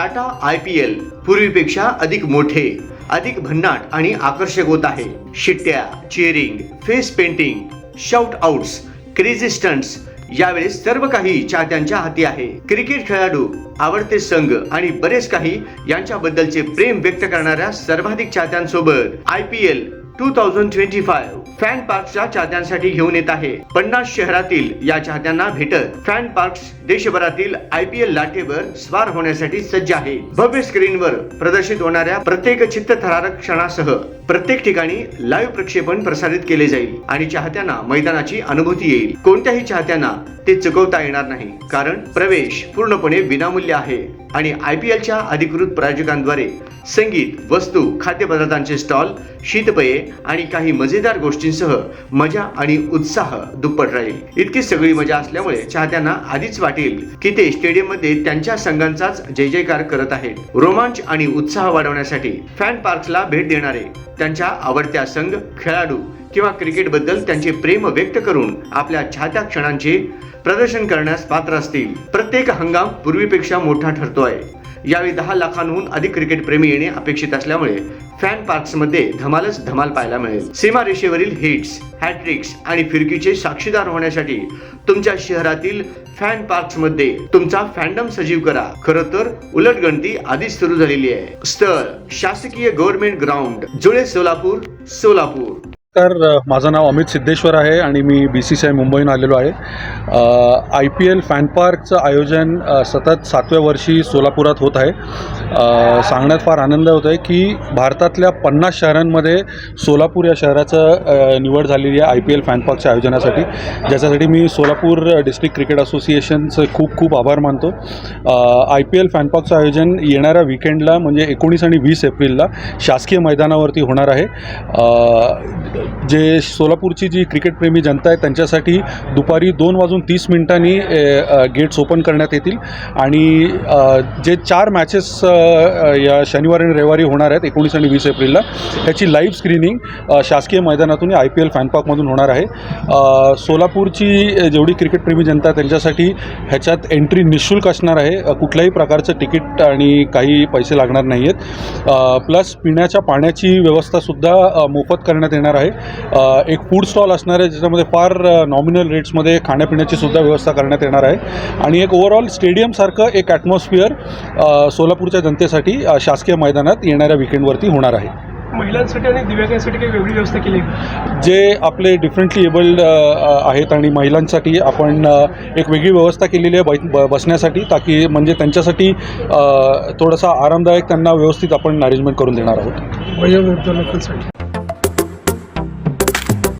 Tata I P L पूर्वीपेक्षा अधिक मोठे अधिक भन्नाट आणि आकर्षक होत आहे. शिट्ट्या cheering face painting shout outs crazy stunts यावेळेस सर्व काही चाहत्यांच्या हाती आहे. क्रिकेट खेळाडू आवडते संघ आणि बरेच काही यांच्याबद्दलचे प्रेम व्यक्त करणाऱ्या सर्वाधिक चाहत्यांसोबत I P L two thousand twenty five fan पार्कच्या चाहत्यांसाठी घेऊन येत आहे. पन्नास शहरातील या चाहत्यांना भेटत फॅन पार्क्स देशभरातील आय पी एल लाटेवर स्वार होण्यासाठी सज्ज आहे. भव्य स्क्रीनवर प्रदर्शित होणाऱ्या प्रत्येक चित्तथरारक क्षणासह प्रत्येक ठिकाणी लाईव्ह प्रक्षेपण प्रसारित केले जाईल आणि चाहत्यांना मैदानाची अनुभूती येईल. कोणत्याही चाहत्यांना ते चुकवता येणार नाही कारण प्रवेश पूर्णपणे विनामूल्य आहे. आणि आय पी एलच्या अधिकृत प्रायोजकांद्वारे संगीत वस्तू खाद्यपदार्थांचे स्टॉल शीतपये आणि काही मजेदार गोष्टींसह मजा आणि उत्साह दुप्पट राहील. इतकी सगळी मजा असल्यामुळे चाहत्यांना आधीच वाटेल की ते स्टेडियममध्ये त्यांच्या संघांचाच जय जयकार करत आहेत. रोमांच आणि उत्साह वाढवण्यासाठी फॅन पार्क्सला भेट देणारे त्यांच्या आवडत्या संघ खेळाडू किंवा क्रिकेटबद्दल त्यांचे प्रेम व्यक्त करून आपल्या छात्या क्षणांचे प्रदर्शन करण्यास पात्र असतील. प्रत्येक हंगाम पूर्वीपेक्षा मोठा ठरतोय. यावेळी दहा लाखांहून अधिक क्रिकेट प्रेमी येणे अपेक्षित असल्यामुळे फॅन पार्क्समध्ये धमालच धमाल पाहायला मिळेल. सीमा रेषेवरील हिट्स हॅट्रिक्स आणि फिरकीचे साक्षीदार होण्यासाठी तुमच्या शहरातील फॅन पार्क्समध्ये तुमचा फॅन्डम सजीव करा. खरं तर उलटगणती आधीच सुरू झालेली आहे. स्थळ शासकीय गव्हर्नमेंट ग्राउंड जुळे सोलापूर सोलापूर. नमस्कार माझं नाव अमित सिद्धेश्वर आहे आणि मी बी सी सी आय मुंबईहून आलेलो आहे. आय पी एल फॅन पार्कचं आयोजन सतत सातव्या वर्षी सोलापुरात होत आहे. सांगण्यात फार आनंद होत आहे की भारतातल्या पन्नास शहरांमध्ये सोलापूर या शहराचं निवड झालेली आहे आय पी एल फॅन पार्कच्या आयोजनासाठी. ज्याच्यासाठी मी सोलापूर डिस्ट्रिक्ट क्रिकेट असोसिएशनचं खूप खूप आभार मानतो. आय पी एल फॅन पार्कचं आयोजन येणाऱ्या विकेंडला म्हणजे एकोणीस आणि वीस एप्रिलला शासकीय मैदानावरती होणार आहे. जे सोलापूरची जी क्रिकेटप्रेमी जनता आहे त्यांच्यासाठी दुपारी दोन वाजून तीस मिनिटांनी गेट्स ओपन करण्यात येतील. आणि जे चार मॅचेस या शनिवारी आणि रविवारी होणार आहेत एकोणीस आणि वीस एप्रिलला ह्याची लाईव्ह स्क्रीनिंग शासकीय मैदानातून आय पी एल फॅनपार्कमधून होणार आहे. सोलापूरची जेवढी क्रिकेटप्रेमी जनता आहे त्यांच्यासाठी ह्याच्यात एंट्री निशुल्क असणार आहे. कुठल्याही प्रकारचं तिकीट आणि काही पैसे लागणार नाही आहेत प्लस पिण्याच्या पाण्याची व्यवस्थासुद्धा मोफत करण्यात येणार आहे. एक फूड स्टॉल असणार आहे ज्याच्यामध्ये फार नॉमिनल रेट्समध्ये खाण्यापिण्याची सुद्धा व्यवस्था करण्यात येणार आहे. आणि एक ओव्हरऑल स्टेडियमसारखं एक ॲटमॉस्फिअर सोलापूरच्या जनतेसाठी शासकीय मैदानात येणाऱ्या विकेंडवरती होणार आहे. महिलांसाठी आणि दिव्यांगांसाठी काही वेगळी व्यवस्था केली जे आपले डिफरंटली एबल्ड आहेत आणि महिलांसाठी आपण एक वेगळी व्यवस्था केलेली आहे बै ब बसण्यासाठी ताकी म्हणजे त्यांच्यासाठी थोडासा आरामदायक त्यांना व्यवस्थित आपण अरेंजमेंट करून देणार आहोत. वयोवृद्ध लोकांसाठी